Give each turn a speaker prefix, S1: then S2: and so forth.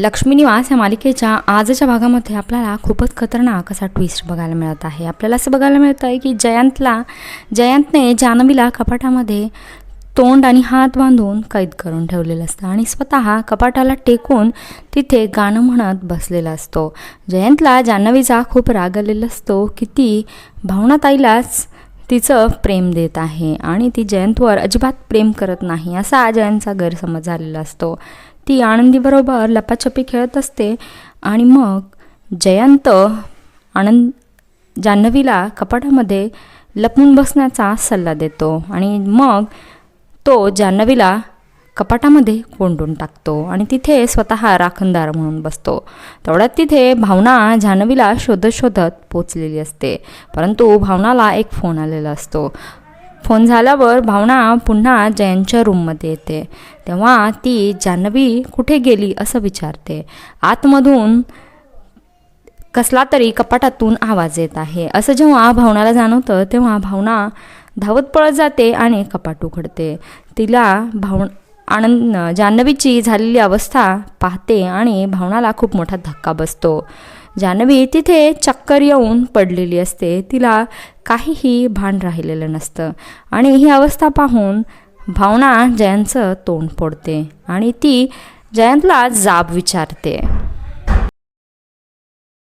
S1: लक्ष्मी निवास या मालिकेच्या आजच्या भागामध्ये आपल्याला खूपच खतरनाक असा ट्विस्ट बघायला मिळत आहे. आपल्याला असं बघायला मिळतं आहे की जयंतला जयंतने जानवीला कपाटामध्ये तोंड आणि हात बांधून कैद करून ठेवलेलं असतं आणि स्वतः कपाटाला टेकून तिथे गाणं म्हणत बसलेला असतो. जयंतला जान्हवीचा खूप राग आलेला असतो की ती भावनाताईलाच तिचं प्रेम देत आहे आणि ती जयंतवर अजिबात प्रेम करत नाही असा जयंतचा गैरसमज झालेला असतो. ती आनंदीबरोबर लपाछपी खेळत असते आणि मग जयंत आनंद जान्हवीला कपाटामध्ये लपून बसण्याचा सल्ला देतो आणि मग तो जान्हवीला कपाटामध्ये कोंडून टाकतो आणि तिथे स्वतः राखणदार म्हणून बसतो. तेवढ्यात तिथे भावना जान्हवीला शोधत शोधत पोचलेली असते. परंतु भावनाला एक फोन आलेला असतो. फोन झाल्यावर भावना पुन्हा जयंतच्या रूममध्ये येते. तेव्हा ती जान्हवी कुठे गेली? असं विचारते. आतमधून कसला तरी कपाटातून आवाज येत आहे. असं जेव्हा भावनाला जाणवतं तेव्हा भावना धावत पळत जाते आणि कपाट उघडते. तिला भाव आनंद जान्हवीची झालेली अवस्था पाहते आणि भावनाला खूप मोठा धक्का बसतो. जान्हवी तिथे चक्कर येऊन पडलेली असते. तिला काहीही भान राहिलेलं नसतं. आणि ही अवस्था पाहून भावना जयंतचं तोंड फोडते आणि ती जयंतला जाब विचारते.